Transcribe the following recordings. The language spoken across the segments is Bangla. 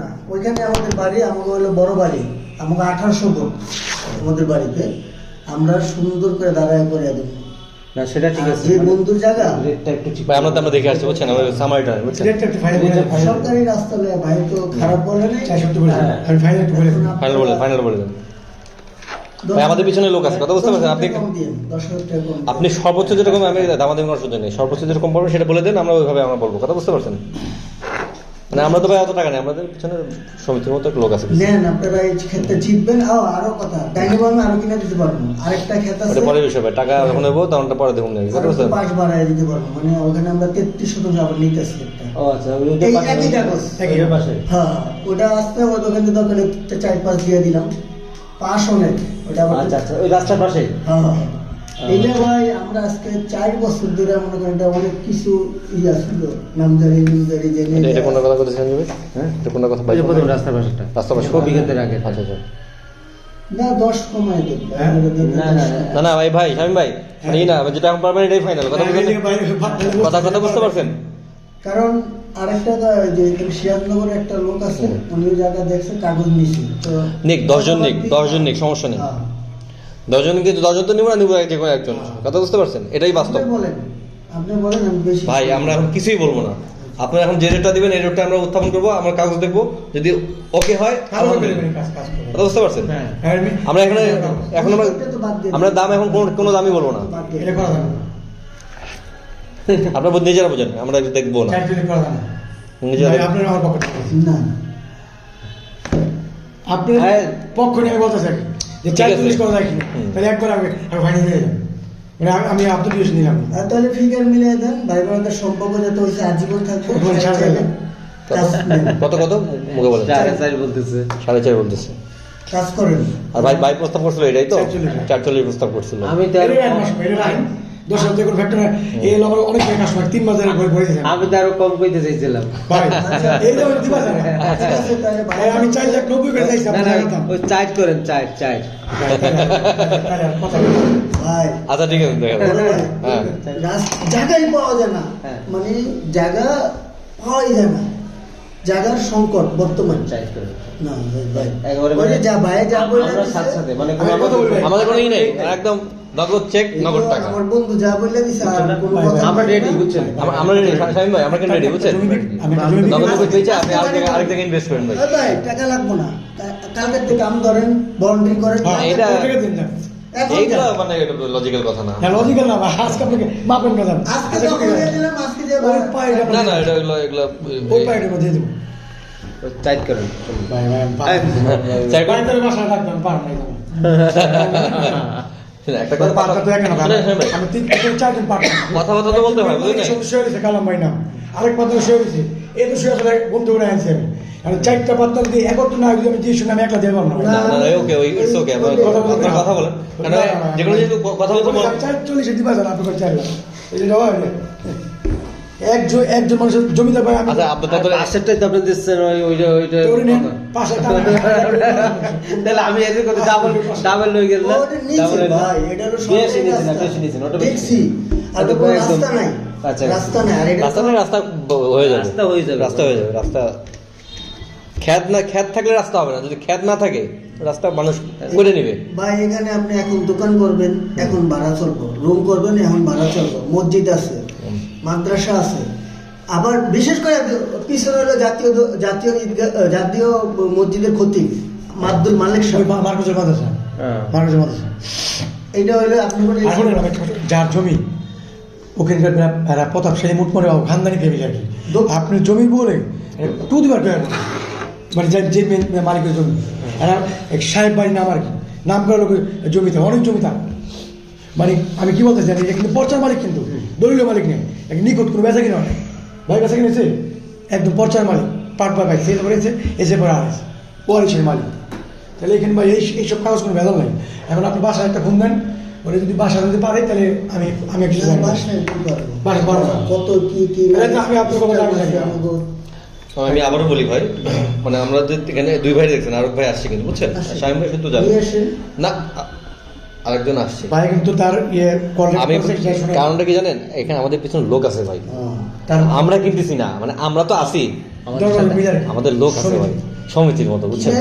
না ওইখানে আমাদের বাড়ি আমাকে হলো বড় বাড়ি আমাকে আঠারোশো আমাদের বাড়িতে। আমরা সুন্দর করে দাঁড়ায় করে দেবো না সেটা ঠিক আছে যে বন্ধুর জায়গা রেটটা একটু ঠিক ভাই আমরা তো আমরা দেখে আসছি বুঝছেন? আমাদের সামারিটা বুঝছেন? রেটটা একটু ফাইনাল করে সরকারি রাস্তা লয়ে ভাই তো খারাপ বলে নেই। চারষট্টি বলে আমি ফাইনাল একটু বলে ফাইনাল বলে ফাইনাল বলে দেন। ভাই, আমাদের পিছনে লোক আছে, কথা বুঝতে পারছেন? আপনি-। আপনি সর্বোচ্চ যেরকম আমি দামাদামি করার সুযোগ নেই। সর্বোচ্চ যেরকম পারবেন সেটা বলে দেন আমরা ওইভাবে আমরা বলব কথা বুঝতে পারছেন? মানে আমরা তো ভাই অত টাকা নেই আমাদের পিছনে সমিতির মতো লোক আছে। নেন আপনারা এই ক্ষেত্রে জিতবেন ও আরও কথা। ডাইনিং আমি আরও কিনে দিতে পারব আরেকটা ক্ষেত আছে। ওটা পরে বিষয় ভাই টাকা যখন নেব তখনটা পরে দেখুন আরও বুঝতে একটু পাশ বাড়ায় দিতে পারব মানে ওখানে আমরা তেত্রিশ শতাংশ আবার নিতেছি একটা। ও আচ্ছা ওই এই পাশে- একই কাগজ। একই পাশে? হ্যাঁ ওটা আসতে ওই দোকান থেকে দোকানে চার পাঁচ দিয়ে দিলাম। পাঁচ অনেক ওটা আচ্ছা আচ্ছা ওই রাস্তার পাশে? হ্যাঁ। এইটা ভাই আমরা আজকে চার বছর ধরে মনে করেন এটা অনেক কিছু ইয়া ছিল। নামজারি নামজারি জেনে এটা- কোন কথা হ্যাঁ? এটা কোন কথা প্রথম রাস্তার পাশেটা রাস্তার পাশে। খুব বিঘাতের আগে। আচ্ছা আচ্ছা। না দশ কমায় দেব। হ্যাঁ? না, না, না। না না ভাই ভাই শামিম ভাই মানে না যেটা এখন পারবেন এটাই ফাইনাল কথা হ্যাঁ, কথা কথা বুঝতে পারছেন? কারণ আরেকটা যে সিরাজনগরে একটা লোক আছে উনি জায়গা দেখছে কাগজ নিছি তো নিক দশজন নিক দশজন নিক সমস্যা নেই। হ্যাঁ। দশজন কিন্তু দশজন তো নিব না নিব যে কোনো একজন। কথা বুঝতে পারছেন? এটাই বাস্তব। আপনি বলেন আপনি বলেন আমি বেশি ভাই আমরা এখন কিছুই বলব না। আপনারা এখন যে রেটটা দিবেন এই রেটটা আমরা উত্থাপন করব আমরা কাগজ দেখব। যদি ওকে হয়। কথা বুঝতে পারছেন? হ্যাঁ, আমি- আমরা এখানে এখন আমরা আমরা দাম এখন কোনো কোনো দামই বলব না। বাদ দিয়ে এটা দিন। করা যাবে না। আপনারা বোধ নিজেরা বোঝেন আমরা দেখব না। আপনার পক্ষ হ্যাঁ। নিয়ে বলতে চাই যে চার চল্লিশ করা যায় কিনা তাহলে একবার আমি আমি ফাইনাল দিয়ে যাব। মানে আমি- আপনার নিলাম। আর তাহলে ফিগার মিলিয়ে দেন ভাই বোনদের সম্পর্ক যাতে আজীবন থাকবে। কত কত মুখে বলে চার চার বলতেছে। সাড়ে চার বলতেছে। কাজ করেন। আর ভাই ভাই প্রস্তাব করছিল এটাই তো। চারচল্লিশ প্রস্তাব করছিল। আমি দশ হাজার ফ্যাক্টরি এই আমার অনেক তিন আমি তো আরও কম কইতে চাইছিলাম। ভাই এই দিবা ভাই, আমি চার লাখ নব্বই করে চাইছি ওই করেন আচ্ছা ঠিক আছে জায়গাই পাওয়া যায় না। হ্যাঁ। মানে জায়গা পাওয়াই যায় না। জায়গার সংকট বর্তমান। করেন। না ভাই, ওই যে ভাই যা বলে আমরা সাথে সাথে মানে। আমাদের- আমাদের কোনো ই নেই একদম নগদ চেক নগদ টাকা। আমার বন্ধু যা বলে দিছে আমরা। রেডি বুঝছেন? আমরা- রেডি শামিম ভাই আমরা কেন রেডি বুঝছেন? নগদ করছি। নগদ আপনি আরেক জায়গায় আরেক জায়গায় ইনভেস্ট করেন ভাই। ভাই টাকা লাগবো না। কালকের থেকে আম ধরেন বাউন্ডারি করেন হ্যাঁ, এটা- এইগুলো মানে লজিক্যাল কথা না। হ্যাঁ, logical না আজকে আপনাকে মাপেন কথা। আজকে যখন কোটি দিয়ে টাকা? দিলাম আজকে যে ওই পায়ের উপর না না এটা এগুলো এগুলো ওই পায়ের দিয়ে দেবো। ওই করেন। ভাই, ভাই, আমি পারব না। চার ভাই, তাহলে বাসায় রাখবেন, পারব না, একটা কথা তো একা না। আমি তিন থেকে চারজন তো বলতে হয় বুঝলেন একজন শুয়ে কালাম ভাই নাম। আরেক পাত্র শুয়ে রয়েছে। এই তো শুয়ে আসলে বন্ধু করে আনছি আমি। আর চারটা পাত্র দিয়ে একত্র না যদি আমি দিয়ে শুনে আমি একলা না। না ওকে ওই ইটস ওকে আপনার কথা বলেন কারণ। যে জিনিস কথা বলতে চার চল্লিশে দিবা যান, আপনি করে এই যে দেওয়া হইলে। একজন একজন মানুষের জমিদার ভাই আমি আচ্ছা তাহলে পাশেরটাই তো আপনি দিচ্ছেন ওই ওইটা ওইটা করে নেন, পাশে তাহলে আমি এদের কথা ডাবল ডাবল লই গেল না ওটা ভাই, এটা হলো বেশি সরকারি না রাস্তা। বেশি নিয়েছেন ওটা দেখছি। আর কোনো রাস্তা নাই। আচ্ছা। রাস্তা নাই, আর এটা রাস্তা রাস্তা হয়ে যাবে রাস্তা হয়ে যাবে। রাস্তা হয়ে যাবে রাস্তা খ্যাত না খ্যাত থাকলে রাস্তা হবে না যদি খ্যাত না থাকে রাস্তা মানুষ করে নেবে ভাই এখানে আপনি এখন দোকান করবেন এখন ভাড়া চলবো রুম করবেন এখন ভাড়া চলবো মসজিদ আছে মাদ্রাসা আছে। আবার বিশেষ করে পিছনে হলো জাতীয় জাতীয় ঈদগাহ- জাতীয় মসজিদের ক্ষতি মাদ্দুল মালিক সাহেব। মার্কজের মাদ্রাসা। হ্যাঁ। মার্কজের মাদ্রাসা। এটা হলো আপনি যার জমি ওখানকার এরা- এরা প্রতাপশালী মুঠমরে খানদানি ফ্যামিলি আর কি। আপনি জমি বলে টু দিবার মানে যে মালিকের জমি। এরা এক সাহেব বাড়ি নাম আর কি। নাম করা লোকের জমিতে অনেক জমি তার। মানে আমি কি বলতে চাই এটা কিন্তু পর্চার মালিক কিন্তু। দলীয় মালিক নেই। এক নিখুঁত কোনো বেচা কিনা অনেক ভাই বেচা কিনেছে একদম পর্চার মালিক। পাট পাট ভাই সেল করেছে এসে পরে আর আছে ওয়ারিসের মালিক। তাহলে এখানে ভাই এই এইসব কাগজ কোনো ভেজাল নাই। এখন আপনি বাসায় একটা ফোন দেন ওরা যদি বাসা যদি পারে তাহলে আমি আমি একটু কি পারব? না। কত কি কি আমি আপনার কথা আমি আবারও বলি ভাই মানে আমরা যে এখানে দুই ভাই দেখছেন আরেক ভাই আসছে কিন্তু বুঝছেন? আসছে। ভাই শুধু জানেন নিয়ে না আরেকজন আসছে। ভাই কিন্তু তার ইয়ে আমি কারণটা কি জানেন? এখানে আমাদের পিছনে লোক আছে ভাই। আমরা কিনতেছি না মানে আমরা তো আছি। আমাদের লোক আছে ভাই। সমিতির। মতো বুঝছেন?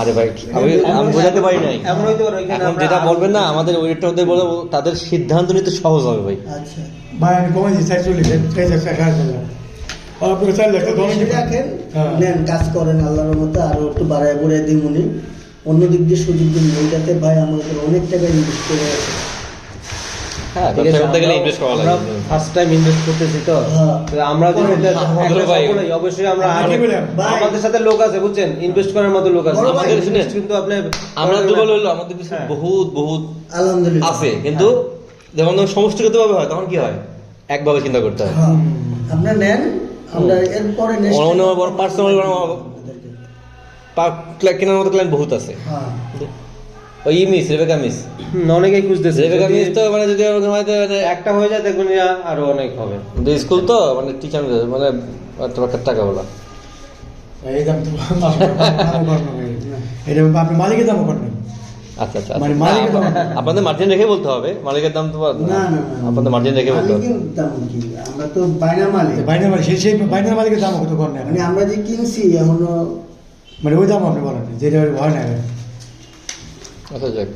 আরে ভাই আমি আমি বোঝাতে পারি নাই। এমন হইতে পারে ওইখানে এখন যেটা বলবেন না আমাদের ওদের বলে তাদের সিদ্ধান্ত নিতে সহজ হবে ভাই। আচ্ছা। ভাই আমি কমাই দিচ্ছি হ্যাঁ। নেন কাজ করেন আল্লাহর মতো আরও একটু বাড়ায় বুড়ায় দিই উনি অন্য দিক দিয়ে সুযোগ দিন এইটাতে ভাই আমাদের অনেক টাকা ইনভেস্ট করে আছে হ্যাঁ ফার্স্ট টাইম ইনভেস্ট করতেছি তো হ্যাঁ। আমরা হ্যাঁ, একটা ভাই। সকলেই, অবশ্যই আমরা আপনি আরো- কি বলেন? ভাই। আমাদের সাথে লোক আছে বুঝছেন ইনভেস্ট করার মতো লোক আছে আমাদের কিন্তু আপনি আমরা দুর্বল হইল আমাদের কিছু হ্যাঁ। বহুত বহুত আলহামদুলিল্লাহ আছে কিন্তু যখন তখন সমষ্টিগত ভাবে হয় তখন কি হয় একভাবে চিন্তা করতে হয় আপনার নেন আমরা এরপরে next অন্য কেনার মতো ক্লায়েন্ট বহুত আছে। হ্যাঁ। ওই মিস রেবেকা মিস অনেকেই খুঁজতেছে। রেবেকা মিস তো মানে যদি মানে একটা হয়ে যায় দেখবেন আরও অনেক হবে। স্কুল তো মানে টিচার মানে তোমার টাকা বলা। এই দাম তো। এটা আপনি মালিকের দামও আচ্ছা আচ্ছা মানে আচ্ছা। মালিকের দাম আপনাদের মার্জিন রেখে বলতে হবে মালিকের দাম তো না আপনাদের মার্জিন রেখে বলতে হবে। দাম আমরা তো বাইনা মালিক। বাইনার মালিক। সেই সেই বাইনার মালিকের দামও কত করেন মানে আমরা যে কিনছি এখনও মানে ওই দাম আপনি বলেন যেটা হয় না। আচ্ছা যাক